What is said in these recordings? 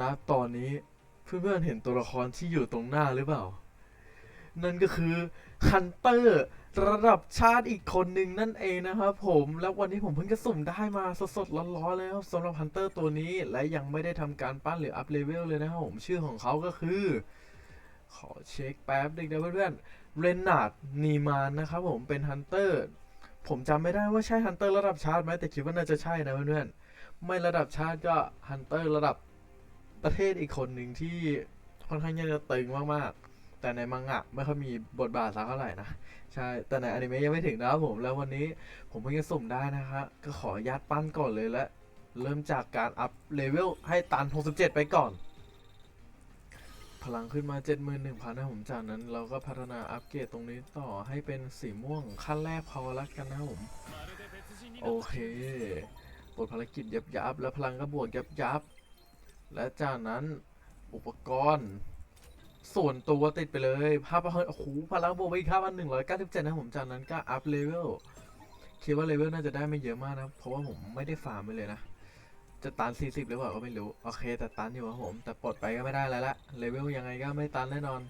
ณตอนนี้เพื่อนๆเห็นตัวละครที่อยู่ตรงหน้าหรือเปล่า นั่นก็คือฮันเตอร์ระดับชาติอีกคนหนึ่งนั่นเองนะครับผมแล้ววันนี้ผมเพิ่งจะสุ่มได้มาสดๆร้อนๆเลยครับสำหรับฮันเตอร์ตัวนี้และยังไม่ได้ทำการปั้นหรืออัพเลเวลเลยนะครับผมชื่อของเขาก็คือ ขอเช็คแป๊บนึงนะเพื่อนๆเรนนาร์ดนีมานนะครับผมเป็นฮันเตอร์ผมจำไม่ได้ว่าใช่ฮันเตอร์ระดับชาติไหมแต่คิดว่าน่าจะใช่นะเพื่อนๆไม่ระดับชาติก็ฮันเตอร์ระดับ ประเทศอีกคนหนึ่งที่ค่อนข้างจะตึงมากๆ แต่ในมังงะไม่ค่อยมีบทบาทสักเท่าไหร่นะ ใช่ แต่ในอนิเมะยังไม่ถึงนะครับผม แล้ววันนี้ผมเพิ่งจะสุ่มได้นะครับก็ขออนุญาตปั้นก่อนเลยและ เริ่มจากการอัพเลเวลให้ตัน 67 ไปก่อน พลังขึ้นมา 71,000นะผมจากนั้น เราก็พัฒนาอัปเกรดตรงนี้ต่อให้เป็นสีม่วงขั้นแรกพอละกันนะผม โอเคปลดภารกิจยับยับแล้วพลังก็บวกยับยับ และจากนั้นอุปกรณ์ ส่วนตัวติดไปเลยภาพโอ้โหพลังบวกไปอีกครับอันหนึ่งร้อยเก้าสิบเจ็ดนะผมจากนั้นก็อัพเลเวลคิดว่าเลเวลน่าจะได้ไม่เยอะมากนะ เพราะว่าผมไม่ได้ฟาร์มไปเลยนะ จะตัน 40 หรือเปล่าก็ไม่รู้ โอเค แต่ตันอยู่ครับผม แต่ปลดไปก็ไม่ได้แล้วละเลเวลยังไงก็ไม่ตันแน่นอน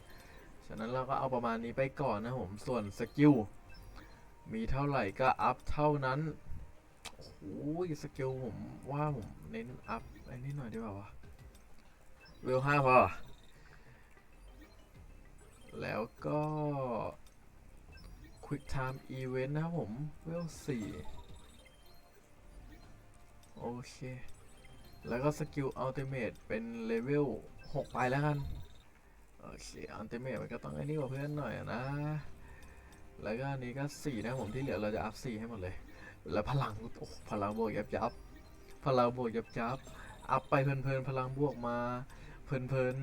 ฉะนั้นเราก็เอาประมาณนี้ไปก่อนนะผม ส่วนสกิล มีเท่าไหร่ก็อัพเท่านั้น โอ้โหสกิลผมว่าผมเน้นอัพไอ้นี่หน่อยดีกว่าวะ เวลห้าพอ แล้วก็ Quick Time Event นะครับผม เวลสี่โอเค แล้วก็สกิล Ultimate เป็นเลเวล6ไปแล้วกัน โอเค Ultimate มันก็ต้องไอ้นี่กว่าเพื่อนหน่อยนะ แล้วก็อันนี้ก็4นะผมที่เหลือเราจะอัพ4ให้หมดเลย แล้วพลัง โอ้พลังบวกยับยับพลังบวกยับยับอัพไปเพลินๆพลังบวกมา เพลิน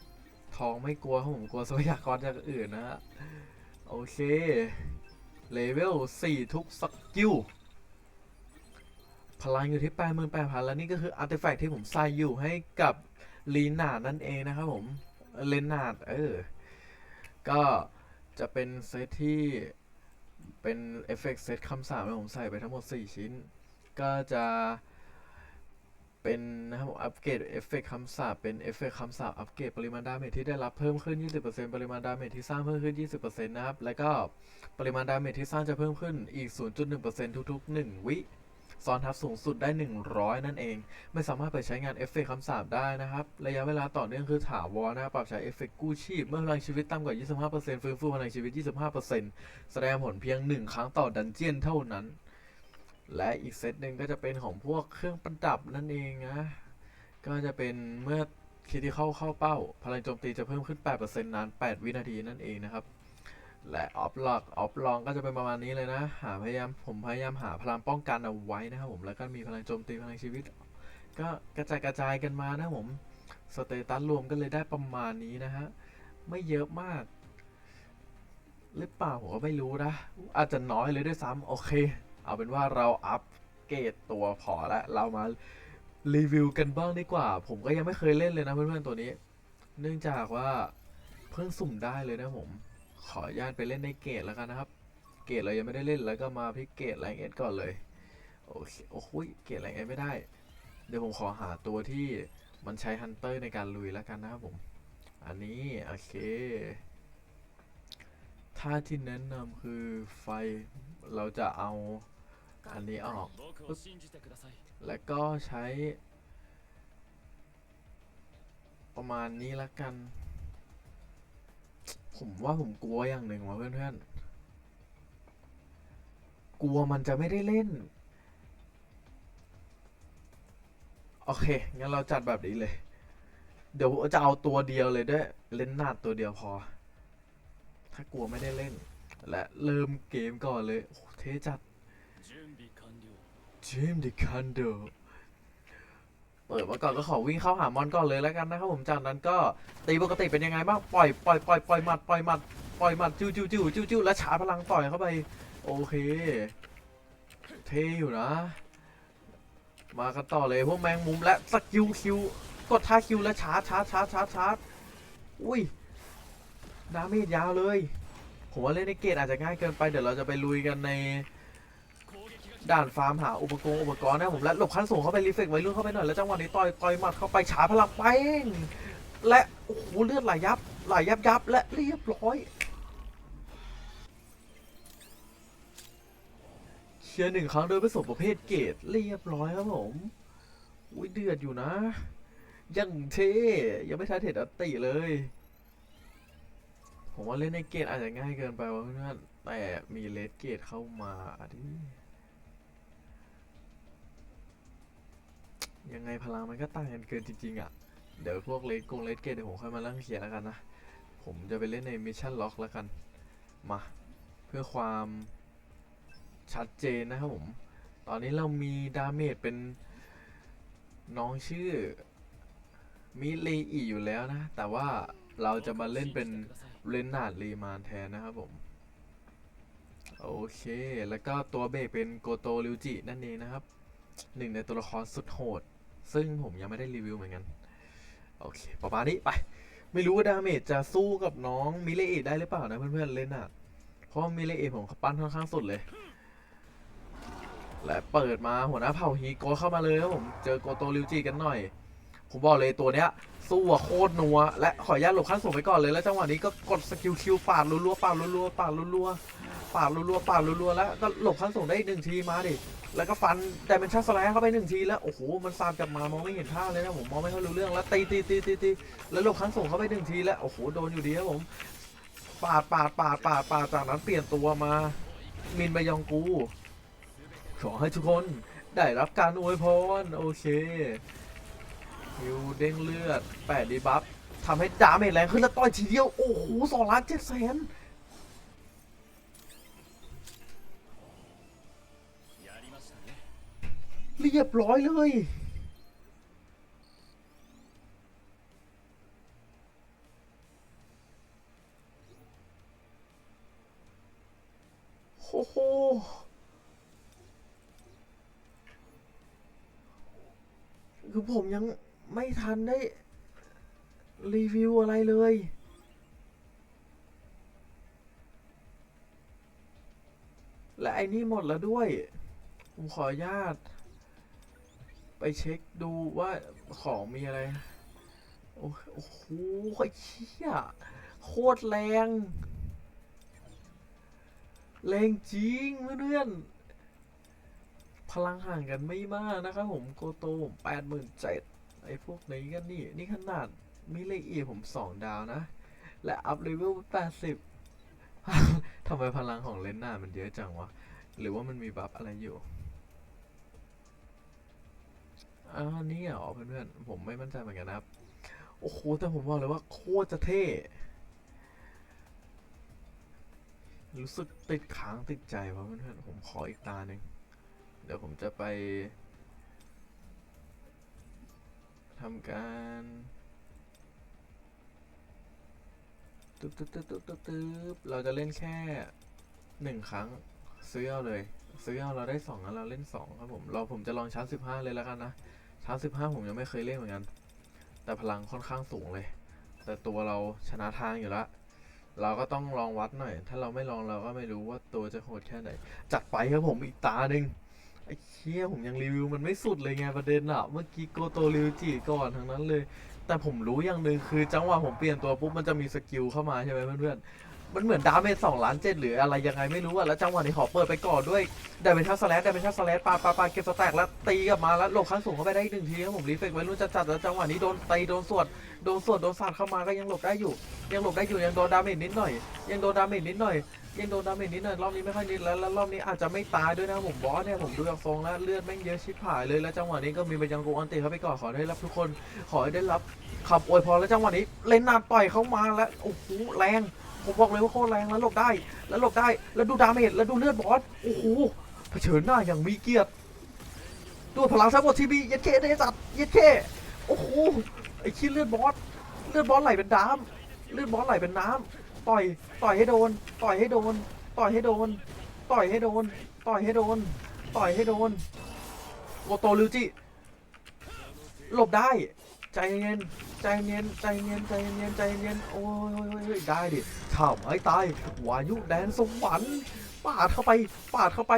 ๆทองไม่กลัวครับผมกลัวทรัพยากรจากอื่นนะฮะ โอเค เลเวล 4 ทุกสกิล พลังอยู่ที่ 88,000 แล้วนี่ก็คืออาร์ติแฟกต์ที่ผมใส่อยู่ให้กับลีนาดนั่นเองนะครับผม เลนนาดเออ ก็จะเป็นเซตที่เป็นเอฟเฟกต์เซตคำสาปผมใส่ไปทั้งหมด 4 ชิ้น ก็จะ เป็นนะครับ อัปเกรดเอฟเฟกต์คำสาปเป็นเอฟเฟกต์คำสาปอัปเกรดปริมาณดาเมจที่ได้รับเพิ่มขึ้น 20%ปริมาณดาเมจที่สร้างเพิ่มขึ้น 20%นะครับ แล้วก็ปริมาณดาเมจที่สร้างจะเพิ่มขึ้นอีก 0.1%ทุก ๆ 1 วิซ้อนทับสูงสุดได้ 100 นั่นเอง ไม่สามารถไปใช้งานเอฟเฟกต์คำสาปได้นะครับ ระยะเวลาต่อเนื่องคือถาวรนะครับปรับใช้เอฟเฟกต์กู้ชีพ เมื่อพลังชีวิตต่ำกว่า 25%ฟื้นฟูพลังชีวิต 25%แสดงผลเพียง 1 ครั้งต่อดันเจียนเท่านั้น และอีกเซตหนึ่งก็จะเป็นของพวกเครื่องประดับนั่นเองนะ ก็จะเป็นเมื่อคิดที่เข้าเข้าเป้า พลังโจมตีจะเพิ่มขึ้น 8%นาน 8 วินาทีนั่นเองนะครับ และออฟล็อกออฟลองก็จะเป็นประมาณนี้เลยนะ หาพยายามผมพยายามหาพลังป้องกันเอาไว้นะครับผมแล้วก็มีพลังโจมตีพลังชีวิต ก็กระจายกระจายกันมานะผมสเตตัสรวมก็เลยได้ประมาณนี้นะฮะไม่เยอะมาก หรือเปล่าผมก็ไม่รู้นะ อาจจะน้อยเลยด้วยซ้ำโอเค เอาเป็นว่าเราอัปเกรดตัวพอแล้วเรามารีวิวกันบ้างดีกว่า ผมก็ยังไม่เคยเล่นเลยนะเพื่อนๆตัวนี้ เนื่องจากว่าเพิ่งสุ่มได้เลยนะผม ขออนุญาตไปเล่นในเกตแล้วกันนะครับ เกตเรายังไม่ได้เล่นแล้วก็มาพิกเกตแรงเอสก่อนเลย โอเคโอ้โหยเกตแรงเอสไม่ได้ เดี๋ยวผมขอหาตัวที่มันใช้ฮันเตอร์ในการลุยแล้วกันนะครับผม อันนี้โอเคท่าที่แนะนำคือไฟเราจะเอา อันนี้ออก แล้วก็ใช้ ประมาณนี้ละกัน ผมว่าผมกลัวอย่างหนึ่งว่ะเพื่อนๆ กลัวมันจะไม่ได้เล่น โอเค งั้นเราจัดแบบนี้เลย เดี๋ยวจะเอาตัวเดียวเลยด้วย เล่นหน้าตัวเดียวพอ ถ้ากลัวไม่ได้เล่น และเริ่มเกมก่อนเลยเท่จัด Dream the candle เปิดมาก่อนก็ขอวิ่งเข้าหามอนก่อนเลยแล้วกันนะครับผมจากนั้นก็ตีปกติเป็นยังไงบ้างปล่อยปล่อยปล่อยปล่อยหมัดปล่อยหมัดปล่อยหมัดจิ้วจิ้วจิ้วจิ้วจิ้วและฉาพลังต่อยเข้าไป โอเค เท่อยู่นะ มากันต่อเลยพวกแมงมุมและสกิลคิวกดท่าคิวและชาร์จชาร์จชาร์จชาร์จชาร์จอุ้ยดาเมจยาวเลย ผมว่าเล่นในเกตอาจจะง่ายเกินไปเดี๋ยวเราจะไปลุยกันใน ด่านฟาร์มหาอุปกรณ์อุปกรณ์นะผมและหลบขั้นสูงเข้าไปรีเฟกไว้รุ่นเข้าไปหน่อยแล้วจังหวะนี้ต่อยต่อยหมัดเข้าไปฉาพลังไปงและโอ้โหเลือดไหลยับไหลยับยับและเรียบร้อยเคลียร์หนึ่งครั้งโดยผสมประเภทเกตเรียบร้อยครับผมอุ้ยเดือดอยู่นะยังเท่ยังไม่ทันเห็นอัตติเลย ผมว่าเล่นในเกตอาจจะง่ายเกินไปวะเพื่อนแต่มีเลดเกตเข้ามาดิ ยังไงพลังมันก็ต่างกันเกินจริงๆอะ เดี๋ยวพวกเลดกงเลดเกตเดี๋ยวผมค่อยมานั่งเขียนแล้วกันนะ ผมจะไปเล่นในมิชชั่นล็อกแล้วกัน มา เพื่อความชัดเจนนะครับผม ตอนนี้เรามีดาเมจเป็นน้องชื่อมิเลอีอยู่แล้วนะ แต่ว่าเราจะมาเล่นเป็นเรนนาร์ดรีมานแทนนะครับผม โอเค แล้วก็ตัวเบรกเป็นโกโตริวจินั่นเองนะครับ หนึ่งในตัวละครสุดโหด ซึ่งผมยังไม่ได้รีวิวเหมือนกัน โอเค ประมาณนี้ไป ไม่รู้ว่าดาเมจจะสู้กับน้องมิเลเอได้หรือเปล่านะเพื่อนๆเล่นอะ เพราะมิเลเอผมปั้นค่อนข้างสุดเลย และเปิดมาหัวหน้าเผ่าฮีโกเข้ามาเลยครับผม เจอโกโตริวจิกันหน่อย ผมบอกเลยตัวเนี้ย สู้โคตรนัว และขออนุญาตหลบขั้นสูงไปก่อนเลย แล้วจังหวะนี้ก็กดสกิลคิวปาดรัวๆปาดรัวๆปาดรัวๆปาดรัวๆปาดรัวๆแล้วก็หลบขั้นสูงได้อีกหนึ่งทีมาดิ แล้วก็ฟันแต่เป็นชัสแลด์เข้าไปหนึ่งทีแล้วโอ้โหมันซามกลับมามองไม่เห็นท่าเลยนะผมมองไม่ค่อยรู้เรื่องแล้วตีตีตีตีตีแล้วหลบขั้นสูงเข้าไปหนึ่งทีแล้วโอ้โหโดนอยู่ดีครับผมปาดปาดปาดปาดปาดจากนั้นเปลี่ยนตัวมามินบยองกู ขอให้ทุกคนได้รับการอวยพรโอเคฮิวเด้งเลือดแปดดีบัฟทำให้ดาเมจแรงขึ้นแล้วต่อยทีเดียว โอ้โหสองล้านเจ็ดแสน เรียบร้อยเลย โอ้โหคือผมยังไม่ทันได้ รีวิวอะไรเลย และไอ้นี่หมดแล้วด้วย ผมขออนุญาต ไปเช็คดูว่าของมีอะไร โอ้โอ้เชี่ยโคตรแรง แรงจริงเพื่อนๆพลังห่างกันไม่มากนะครับผมโกโตผมแปดหมื่นเจ็ดไอ้พวกนี้กันนี่ นี่ขนาดมิเลอีผมสองดาวนะ และอัพเลเวลแปดสิบทำไมพลังของเลนน่ามันเยอะจังวะ หรือว่ามันมีบัฟอะไรอยู่ อ่านี่เหรอเพื่อนๆผมไม่มั่นใจเหมือนกันนะครับ โอ้โห แต่ผมบอกเลยว่าโคตรจะเท่ รู้สึกติดค้างติดใจว่ะเพื่อนๆผมขออีกตาหนึ่งเดี๋ยวผมจะไปทำการตึ๊บตึ๊บตึ๊บตึ๊บตึ๊บตึ๊บเราจะเล่นแค่หนึ่งครั้ง ซื้อเอาเลย ซื้อเอาเราได้สองแล้วเราเล่นสองครับผม เราผมจะลองชาร์จสิบห้าเลยแล้วกันนะ ชาร์จสิบห้าผมยังไม่เคยเล่นเหมือนกัน แต่พลังค่อนข้างสูงเลย แต่ตัวเราชนะทางอยู่ล้วเราก็ต้องลองวัดหน่อย ถ้าเราไม่ลองเราก็ไม่รู้ว่าตัวจะโหดแค่ไหน จัดไปครับผมอีกตาหนึ่งไอ้เชี่ยผมยังรีวิวมันไม่สุดเลยไงประเด็นอะเมื่อกี้โกโตริวจิก่อนทั้งนั้นเลย แต่ผมรู้อย่างหนึ่งคือจังหวะผมเปลี่ยนตัวปุ๊บมันจะมีสกิลเข้ามาใช่ไหมเพื่อนๆ มันเหมือนดาเมจสองล้านเจ็ดหรืออะไรยังไงไม่รู้อะแล้วจังหวะนี้ขอเปิดไปก่อนด้วยไดเมทัสแลดไดเมทัสแลดปาปาปาเก็บสแต็กแล้วตีกลับมาแล้วหลบขั้นสูงเข้าไปได้อีกหนึ่งทีครับผมรีเฟกไว้รุ่นจัดๆแล้วจังหวะนี้โดนตีโดนสวดโดนสวดโดนสาดเข้ามาก็ยังหลบได้อยู่ ยังหลบได้อยู่ยังโดนดาเมจนิดหน่อย ยังโดนดาเมจนิดหน่อยยังโดนดาเมจนิดหน่อยรอบนี้ไม่ค่อยนิดแล้วแล้วรอบนี้อาจจะไม่ตายด้วยนะผมบอสเนี่ยผมดูจากทรงแล้วเลือดแม่งเยอะชิบหายเลยแล้วจังหวะนี้ก็มีไปยังกูอันติเข้าไปก่อนขอได้รับทุกคนขอให้ได้รับขับอวยพรแล้วจังหวะนี้เลนนานต่อยเข้ามาแล้วโอ้โหแรง ผมบอกเลยว่าโคตรแรงแล้วหลบได้ แล้วหลบได้ แล้วดูดาเมจ แล้วดูเลือดบอส โอ้โห เผชิญหน้าอย่างมีเกียรติด้วยพลังทั้งหมดที่มีเย็ดเคได้จัดเย็ดเคโอ้โห ไอ้ขี้เลือดบอส เลือดบอสไหลเป็นน้ำเลือดบอสไหลเป็นน้ำต่อย ต่อยให้โดน ต่อยให้โดน ต่อยให้โดน ต่อยให้โดน ต่อยให้โดน ต่อยให้โดนโกโตริวจิหลบได้ ใจเย็นใจเย็นใจเย็นใจเย็นใจเย็นโอ้ยได้ดิข้าวไม้ตายวายุแดนสวรรค์ปาดเข้าไปปาดเข้าไป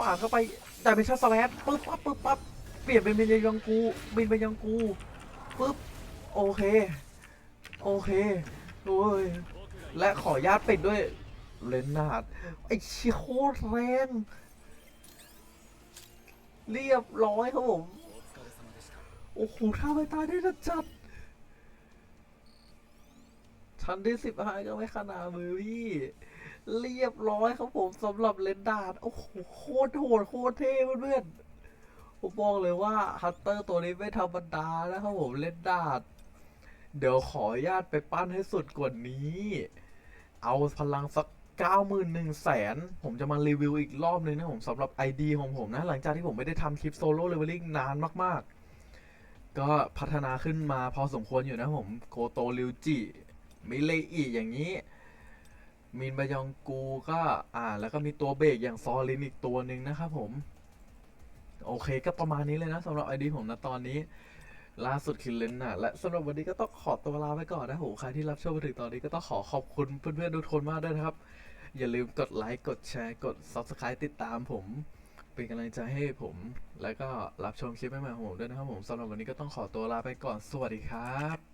ปาดเข้าไปได้เป็นชัสแลตปึ๊บปั๊บปึ๊บปั๊บเปลี่ยนเป็นเป็นยังกูบินเป็นยังกูปึ๊บโอเคโอเคโอ้ยและขออนุญาตปิดด้วยเลนนาดไอ้ชิโคตรแรงเรียบร้อยครับผม โอ้โหท่าไปตายได้นะจัด ชั้นที่สิบห้าก็ไม่ขนาดมือพี่ เรียบร้อยครับผมสำหรับเลนดาร์ดโอ้โหโคตรโหดโคตรเท่เพื่อนๆผมบอกเลยว่าฮัตเตอร์ตัวนี้ไม่ธรรมดานะครับผมเลนดาร์ดเดี๋ยวขออนุญาตไปปั้นให้สุดกว่านี้ เอาพลังสักเก้าหมื่นหนึ่งแสนผมจะมารีวิวอีกรอบนึงนะผมสำหรับ ID ของผมนะ หลังจากที่ผมไม่ได้ทำคลิปโซโล่เลเวลลิ่งนานมากๆ ก็พัฒนาขึ้นมาพอสมควรอยู่นะผมโกโตริวจิมิเลอิอย่างนี้ มินบายองกูก็อ่า แล้วก็มีตัวเบรกอย่างซอลินอีกตัวหนึ่งนะครับผม โอเคก็ประมาณนี้เลยนะสำหรับไอดีผมนะตอนนี้ ล่าสุดคือเลนน่ะ และสำหรับวันนี้ก็ต้องขอตัวลาไปก่อนนะโหใครที่รับชมมาถึงตอนนี้ก็ต้องขอขอบคุณเพื่อนๆทุกคนมากด้วยนะครับ อย่าลืมกดไลค์กดแชร์กด Subscribe ติดตามผม เป็นกำลังใจให้ผม แล้วก็รับชมคลิปใหม่ๆของผมด้วยนะครับผมสำหรับวันนี้ก็ต้องขอตัวลาไปก่อนสวัสดีครับ